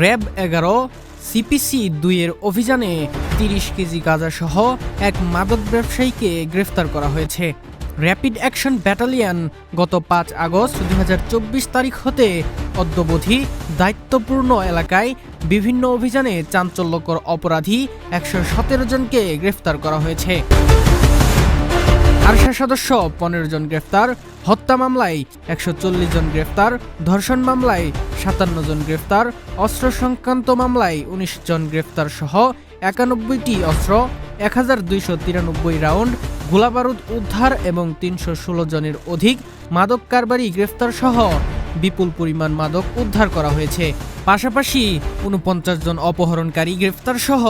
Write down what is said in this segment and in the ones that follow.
RAB এগারো CPC দুইয়ের অভিযানে তিরিশ কেজি গাঁজাসহ এক মাদক ব্যবসায়ীকে গ্রেফতার করা হয়েছে। র্যাপিড অ্যাকশন ব্যাটালিয়ন গত পাঁচ আগস্ট দু হাজার চব্বিশ তারিখ হতে অদ্যবধি দায়িত্বপূর্ণ এলাকায় বিভিন্ন অভিযানে চাঞ্চল্যকর অপরাধী একশো সতেরো জনকে গ্রেফতার করা হয়েছে। আরশা সদস্য, পনেরো জন গ্রেফতার, হত্যা মামলায় একশো চল্লিশ জন গ্রেফতার, ধর্ষণ মামলায় সাতান্ন জন গ্রেফতার, অস্ত্র সংক্রান্ত মামলায় উনিশ জন গ্রেফতার সহ একানব্বইটি অস্ত্র, এক হাজার দুইশো তিরানব্বই রাউন্ড, গোলাবারুদ উদ্ধার এবং তিনশো ষোলো জনের অধিক মাদক কারবারি গ্রেফতার সহ বিপুল পরিমাণ মাদক উদ্ধার করা হয়েছে। পাশাপাশি উনপঞ্চাশ জন অপহরণকারী গ্রেফতার সহ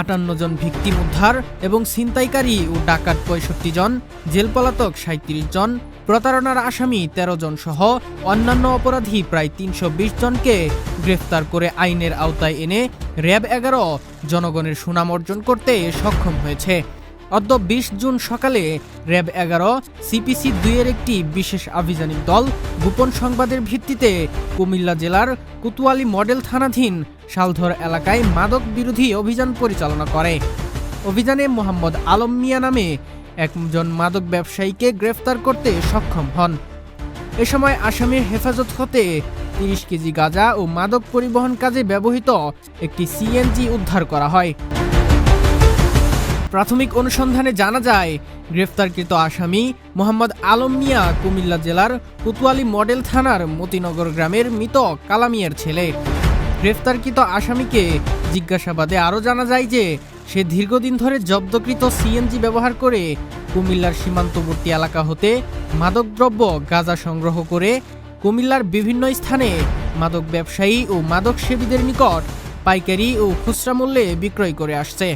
আটান্ন জন ভিকটিম উদ্ধার এবং ছিনতাইকারী ও ডাকাত পঁয়ষট্টি জন, জেল পলাতক সাঁত্রিশ জন, প্রতারণার আসামি ১৩ জন সহ অন্যান্য অপরাধী প্রায় তিনশো বিশ জনকে গ্রেফতার করে আইনের আওতায় এনে র্যাব এগারো জনগণের সুনাম অর্জন করতে সক্ষম হয়েছে। অদ্য বিশ জুন সকালে র্যাব এগারো, সিপিসি দুইয়ের একটি বিশেষ আভিযানিক দল গোপন সংবাদের ভিত্তিতে কুমিল্লা জেলার কুতুয়ালি মডেল থানাধীন শালধর এলাকায় মাদক বিরোধী অভিযান পরিচালনা করে। অভিযানে মোহাম্মদ আলম মিয়া নামে একজন মাদক ব্যবসায়ীকে গ্রেফতার করতে সক্ষম হন। এ সময় আসামির হেফাজত হতে তিরিশ কেজি গাঁজা ও মাদক পরিবহন কাজে ব্যবহৃত একটি সিএনজি উদ্ধার করা হয়। প্রাথমিক অনুসন্ধানে জানা যায়, গ্রেফতারকৃত আসামি মোহাম্মদ আলম মিয়া কুমিল্লা জেলার কুতুয়ালি মডেল থানার মতিনগর গ্রামের মৃত কালামিয়ার ছেলে। গ্রেফতারকৃত আসামিকে জিজ্ঞাসাবাদে আরও জানা যায় যে, সে দীর্ঘদিন ধরে জব্দকৃত সিএনজি ব্যবহার করে কুমিল্লার সীমান্তবর্তী এলাকা হতে মাদকদ্রব্য গাঁজা সংগ্রহ করে কুমিল্লার বিভিন্ন স্থানে মাদক ব্যবসায়ী ও মাদক সেবীদের নিকট পাইকারি ও খুচরা মূল্যে বিক্রয় করে আসছে।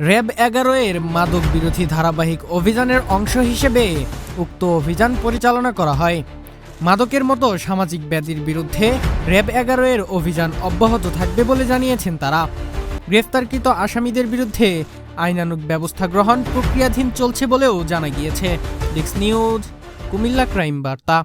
র্যাব এগারো এর মাদক বিরোধী ধারাবাহিক অভিযানের অংশ হিসেবে উক্ত অভিযান পরিচালনা করা হয়। মাদকের মতো সামাজিক ব্যাধির বিরুদ্ধে র্যাব এগারো এর অভিযান অব্যাহত থাকবে বলে জানিয়েছেন তারা। গ্রেফতারকৃত আসামিদের বিরুদ্ধে আইনানুগ ব্যবস্থা গ্রহণ প্রক্রিয়াধীন চলছে বলেও জানা গিয়েছে। ডিক্স নিউজ, কুমিল্লা ক্রাইম বার্তা।